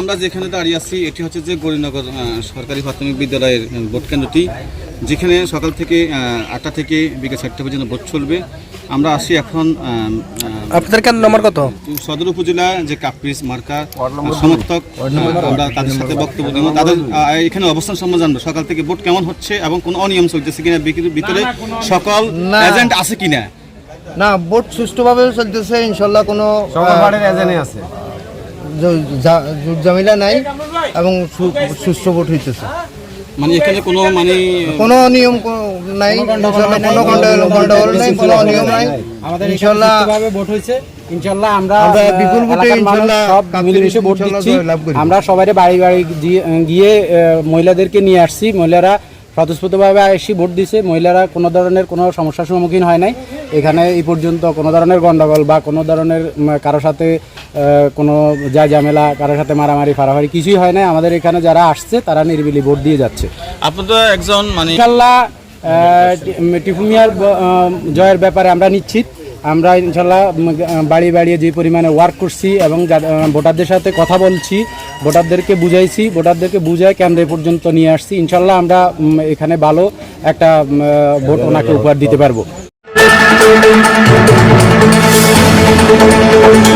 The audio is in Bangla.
আমরা যেখানে দাঁড়িয়ে আছি এটি হচ্ছে যে গরিনগর সরকারি প্রাথমিক বিদ্যালয়ের ভোট কেন্দ্রটি যেখানে সকাল থেকে আটটা থেকে বিকেল চারটা পর্যন্ত ভোট চলবে। আমরা আসি এখন আপনাদের কেন নম্বর কত? সদর উপজেলা যে কাপ্রিস মার্কা সমর্থক আমরা তাদের সাথে বক্তব্য দেবো। তাদের এখানে অবস্থান সম্বন্ধে জানব। সকাল থেকে ভোট কেমন হচ্ছে এবং কোন অনিয়ম চলতেছে কিনা ভিতরে সকল। এজেন্ট আছে কিনা? না ভোট সুষ্ঠুভাবে চলতেছে ইনশাল্লাহ কোনো আছে। ঝামেলা নাই এবং সু- সুষ্ঠু ভোট হইতেছে। মানে এখানে কোনো মানে কোনো নিয়ম নাই কোনো গন্ডগোল গন্ডগোল নাই কোনো নিয়ম নাই। আমাদের ইনশাল্লাহ ভাবে ভোট হয়েছে ইনশাল্লাহ আমরা আমরা বিপুল ভোটে মিলেমিশে ভোট দিচ্ছি। আমরা সবাই বাড়ি বাড়ি গিয়ে মহিলাদেরকে নিয়ে আসছি। মহিলারা স্বতঃস্ফূর্তভাবে এসে ভোট দিছে। মহিলারা কোনো ধরনের কোনো সমস্যার সম্মুখীন হয় নাই। এখানে এই পর্যন্ত কোনো ধরনের গন্ডগোল বা কোনো ধরনের কারোর সাথে কোনো যা ঝামেলা কারোর সাথে মারামারি ফারাফারি কিছুই হয় না আমাদের এখানে যারা আসছে তারা নিরিবিলি ভোট দিয়ে যাচ্ছে। আপনাদের একজন মানে ইনশাল্লাহ আহ, টি- টিপু মিয়ার ব- আহ, জয়ের ব্যাপারে আমরা নিশ্চিত। আমরা ইনশাল্লাহ বাড়ি বাড়িয়ে যে পরিমাণে ওয়ার্ক করছি এবং ভোটারদের সাথে কথা বলছি ভোটারদেরকে বুঝাইছি ভোটারদেরকে বুঝাই কেন্দ্রে পর্যন্ত নিয়ে আসছি। ইনশাল্লাহ আমরা এখানে ভালো একটা ভোট ওনাকে উপহার দিতে পারব। Thank you.